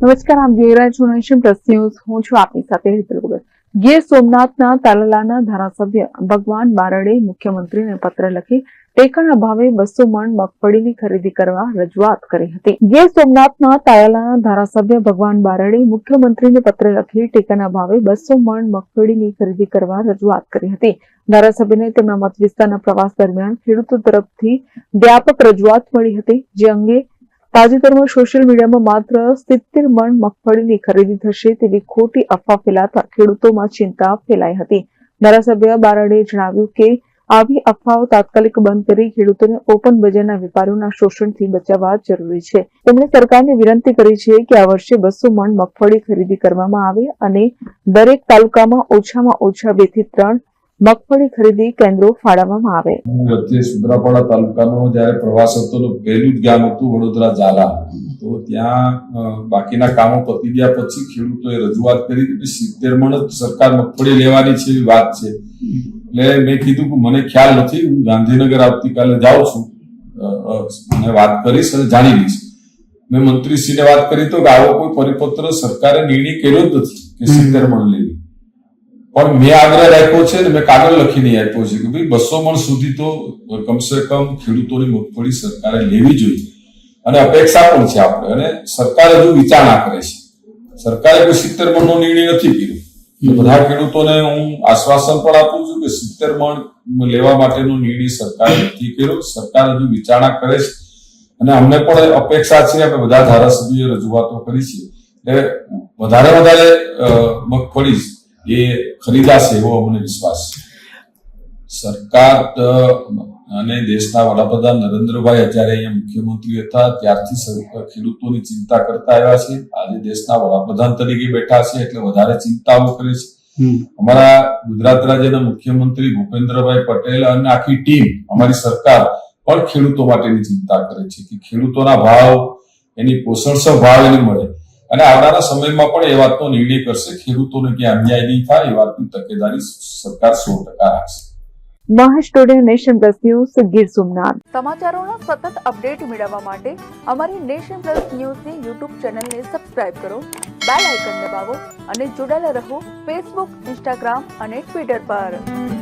નમસ્કાર, આપ જોઈ રહ્યા છો નેશન પ્લસ ન્યૂઝ. હું છું આપની સાથે હિતલ ગોગલ ગીર સોમનાથના તાલાલાના ધારાસભ્ય ભગવાન બારડે મુખ્યમંત્રીને પત્ર લખી ટેકાના ભાવે બસો મણ મગફળીની ખરીદી કરવા રજૂઆત કરી હતી. ગીર સોમનાથના તાલાલાના ધારાસભ્ય ભગવાન બારડે મુખ્યમંત્રીને પત્ર લખી ટેકાના ભાવે બસો મણ મગફળીની ખરીદી કરવા રજૂઆત કરી હતી. ધારાસભ્યને તેમના મત વિસ્તારના પ્રવાસ દરમિયાન ખેડૂતો તરફથી વ્યાપક રજૂઆત મળી હતી, જે અંગે તાજેતરમાં સોશિયલ મીડિયામાં માત્ર સિત્તેર મણ મગફળીની ખરીદી થશે તેવી ખોટી અફવા ફેલાતા ખેડૂતોમાં ચિંતા ફેલાઈ હતી. ધારાસભ્ય બારડે જણાવ્યું કે, આવી અફવાઓ તાત્કાલિક બંધ કરી ખેડૂતોને ઓપન બજારના વેપારીઓના શોષણથી બચાવવા જરૂરી છે. તેમણે સરકારને વિનંતી કરી છે કે આ વર્ષે બસો મણ મગફળી ખરીદી કરવામાં આવે અને દરેક તાલુકામાં ઓછામાં ઓછા બેથી ત્રણ મગફળી ખરીદી કેન્દ્રો ફાળવવામાં આવે. વચ્ચે તાલુકાનો જ્યારે પ્રવાસ હતો પહેલું જ ગામ હતું વડોદરા ઝાલા. તો ત્યાં બાકીના કામો પતી ગયા પછી ખેડૂતોએ રજૂઆત કરી કે સિત્તેર મણ સરકાર મગફળી લેવાની છે વાત છે. એટલે મેં કીધું કે મને ખ્યાલ નથી, હું ગાંધીનગર આવતીકાલે જાઉં છું. અને વાત કરીશ અને જાણી લઈશ. મેં મંત્રીશ્રીને વાત કરી તો કે આવો કોઈ પરિપત્ર સરકારે નિર્ણય કર્યો જ નથી કે સિત્તેર મણ લેવી. પણ મેં આગ્રહ રાખ્યો છે ને મેં કાગળ લખીને આપ્યો છે કે ભાઈ બસો મણ સુધી તો કમસે કમ ખેડૂતોની મગફળી સરકારે લેવી જોઈએ. અને અપેક્ષા પણ છે આપણે. અને સરકાર હજુ વિચારણા કરે છે. સરકારે કોઈ સિત્તેર મણનો નિર્ણય નથી કર્યો. બધા ખેડૂતોને હું આશ્વાસન પણ આપું છું કે સિત્તેર મણ લેવા માટેનો નિર્ણય સરકારે નથી કર્યો. સરકાર હજુ વિચારણા કરે છે. અને અમને પણ અપેક્ષા છે, અમે બધા ધારાસભ્યોએ રજૂઆતો કરી છે. એટલે વધારે વધારે મગફળી એ ખરીદાશે એવો અમને વિશ્વાસ છે. સરકાર અને દેશના વડાપ્રધાન નરેન્દ્રભાઈ અત્યારે અહીંયા મુખ્યમંત્રી હતા ત્યારથી ખેડૂતોની ચિંતા કરતા આવ્યા છે. આજે દેશના વડાપ્રધાન તરીકે બેઠા છે એટલે વધારે ચિંતાઓ કરે છે. અમારા ગુજરાત રાજ્યના મુખ્યમંત્રી ભૂપેન્દ્રભાઈ પટેલ અને આખી ટીમ અમારી સરકાર પણ ખેડૂતો માટેની ચિંતા કરે છે કે ખેડૂતોના ભાવ એની પોષણક્ષમ ભાવ એને મળે. અને આવનારા સમયમાં પણ એ વાતનો નિર્ણય કરશે. ખેડૂતોને ક્યાં અન્યાય નહીં થાય એ વાતની તકેદારી સરકાર સો ટકા રાખશે. Mahesh nation plus news Gir Somnath. સમાચારોના સતત અપડેટ મેળવવા માટે અમારી નેશન પ્લસ ન્યૂઝની યુટ્યુબ ચેનલને સબસ્ક્રાઇબ કરો બેલ આઇકન દબાવો અને જોડાયેલા રહો ફેસબુક ઇન્સ્ટાગ્રામ અને ટ્વિટર પર.